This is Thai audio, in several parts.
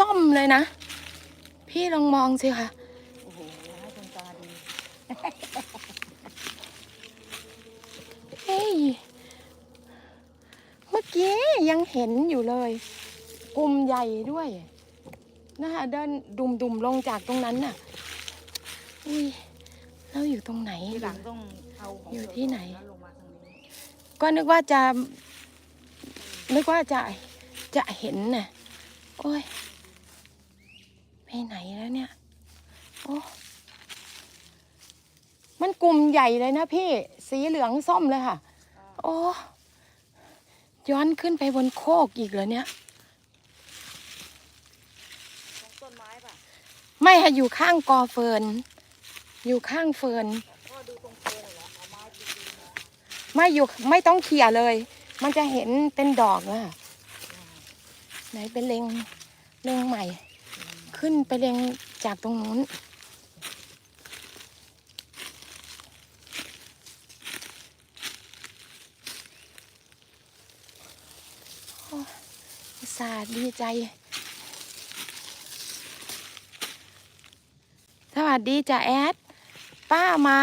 ส้มเลยนะ พี่ลองมองสิค่ะโอ้โหให้คนตาดีเฮ้ยเมื่อกี้ยังเห็นอยู่เลย กลุ่มใหญ่ด้วยนะคะเดินดุมๆลงจากตรงนั้นน่ะอุ้ยเราอยู่ตรงไหน ทีหลังต้องเอาของอยู่ที่ไหนแล้วลงมาทางนี้ก็นึกว่าจะ นึกว่าจะจะเห็นน่ะ โอ้ย ไปไหนแล้วเนี่ย โอ้มันกลุ่มใหญ่เลยนะพี่ สีเหลืองส้มเลยค่ะ โอ้ย้อนขึ้นไปบนโคกอีกเหรอเนี่ยตรงต้นไม้ป่ะ ไม่ค่ะอยู่ข้างกอเฟิร์น อยู่ข้างเฟิร์นก็ดูตรงเฟิร์นเหรอเอาไม้จริงๆนะไม่อยู่ไม่ต้องเขี่ยเลย มันจะเห็นเป็นดอกอะไหนเป็นเลงเลงใหม่ ขึ้นไปเลงจากตรงนู้น อุตส่าห์ดีใจ สวัสดีจ้ะแอด ป้ามา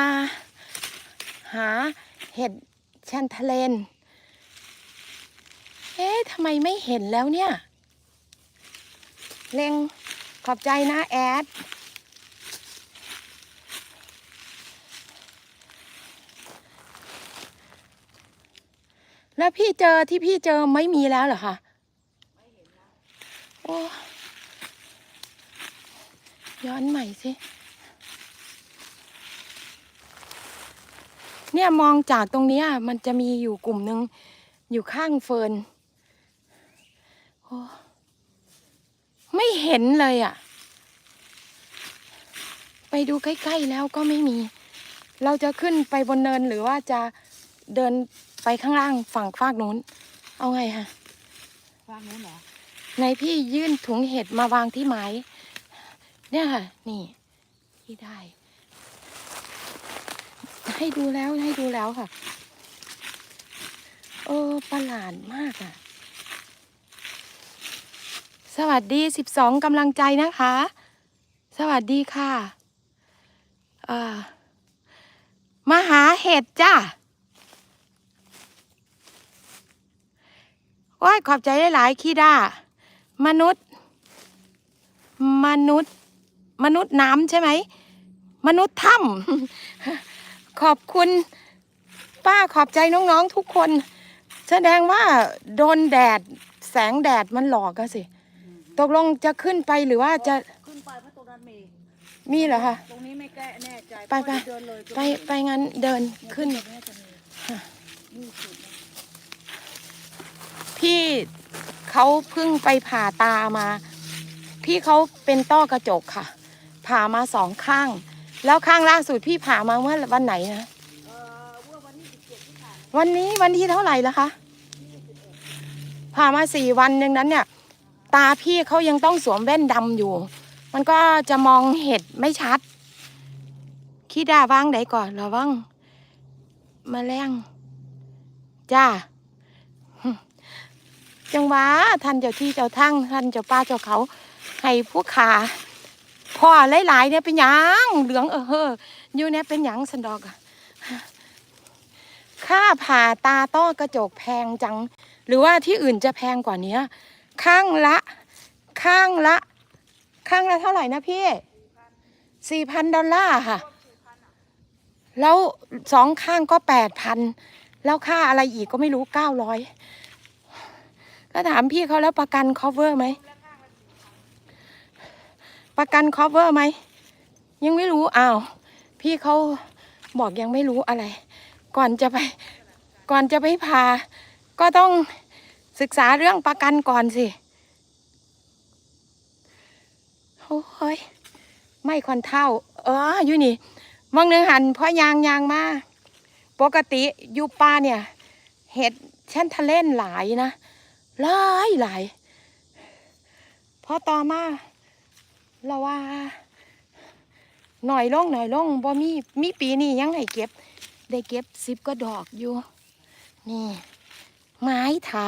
หาเห็ดชันทะเลน เอ๊ะทำไมไม่เห็นแล้วเนี่ย เล็ง ขอบใจนะแอด แล้วพี่เจอที่พี่เจอไม่มีแล้วเหรอคะโอ้ย้อนใหม่สิ เนี่ยมองจากตรงนี้มันจะมีอยู่กลุ่มหนึ่งอยู่ข้างเฟิร์นโอ้ ไม่เห็นเลยอะ่ะ ไปดูใกล้ๆแล้วก็ไม่มี เราจะขึ้นไปบนเนินหรือว่าจะเดินไปข้างล่างฝั่งฟากนู้น เอาไงฮะฟางนู้นเหรอในพี่ยื่นถุงเห็ดมาวางที่ไม้เนี่ยค่ะ นี่ ที่ได้ ให้ดูแล้วให้ดูแล้วค่ะ เออประหลาดมากอะ่ะ สวัสดีสิบสองกำลังใจนะคะ สวัสดีค่ะมาหาเห็ดจ้าโอ้ยขอบใจหลายๆคีด้ามนุษย์ มนุษย์ มนุษย์น้ำใช่ไหม มนุษย์ถ้ำขอบคุณป้าขอบใจน้องๆทุกคน แสดงว่าโดนแดดแสงแดดมันหลอกอะสิ ตกลงจะขึ้นไปหรือว่าจะขึ้นไปเพราะตรงนั้นมีมีเหรอคะตรงนี้ไม่แก้แน่ใจไปไปเพราะว่าเดินเลยไปไปงั้นเดินขึ้นน่าจะมีนี่สุดนะพี่เขาเพิ่งไปผ่าตามา พี่เขาเป็นต้อกระจกค่ะ ผ่ามาสองข้าง แล้วข้างล่าสุดพี่ผ่ามาเมื่อวันไหนนะเอ่อเมื่อวันที่สิบเจ็ดที่ผ่านมาวันนี้วันที่เท่าไหร่แล้วคะผ่ามาสี่วันหนึ่งนั้นเนี่ย ตาพี่เขายังต้องสวมแว่นดำอยู่ มันก็จะมองเห็ดไม่ชัดคิดดาว่างไหนก่อนระวังมาแรงจ้าจังหวะท่านเจ้าที่เจ้าทั้งท่านเจ้าป้าเจ้าเขา ให้ผู้ขาพ่อหลายๆเนี่ยเป็นหยังเหลืองเออเฮออยู่เนี่ยเป็นหยังสันดอกอะค่าผ่าตาต้อกระจกแพงจัง หรือว่าที่อื่นจะแพงกว่านี้ ข้างละ ข้างละ ข้างละเท่าไหร่นะพี่สี่พันดอลลาร์ค่ะ แล้วสองข้างก็แปดพันแล้วค่าอะไรอีกก็ไม่รู้เก้าร้อยก็ถามพี่เขาแล้วประกัน cover ไหม ประกัน cover ไหม ยังไม่รู้อ้าวพี่เขาบอกยังไม่รู้อะไร ก่อนจะไป ก่อนจะไปพา ก็ต้อง ศึกษาเรื่องประกันก่อนสิ โอ้ย ไม่คอนเท่า เอออยู่นี่มองหนึ่งหันเพราะยางยางมา ปกติอยู่ป่าเนี่ย เห็ดเชั้นทะเล่นหลายนะ หลายหลายพอต่อมาเราว่า หน่อยลงหน่อยลงบ่มีมีปีนี้ยังให้เก็บ ได้เก็บสิบก็ดอกอยู่ นี่ ไม้เท้า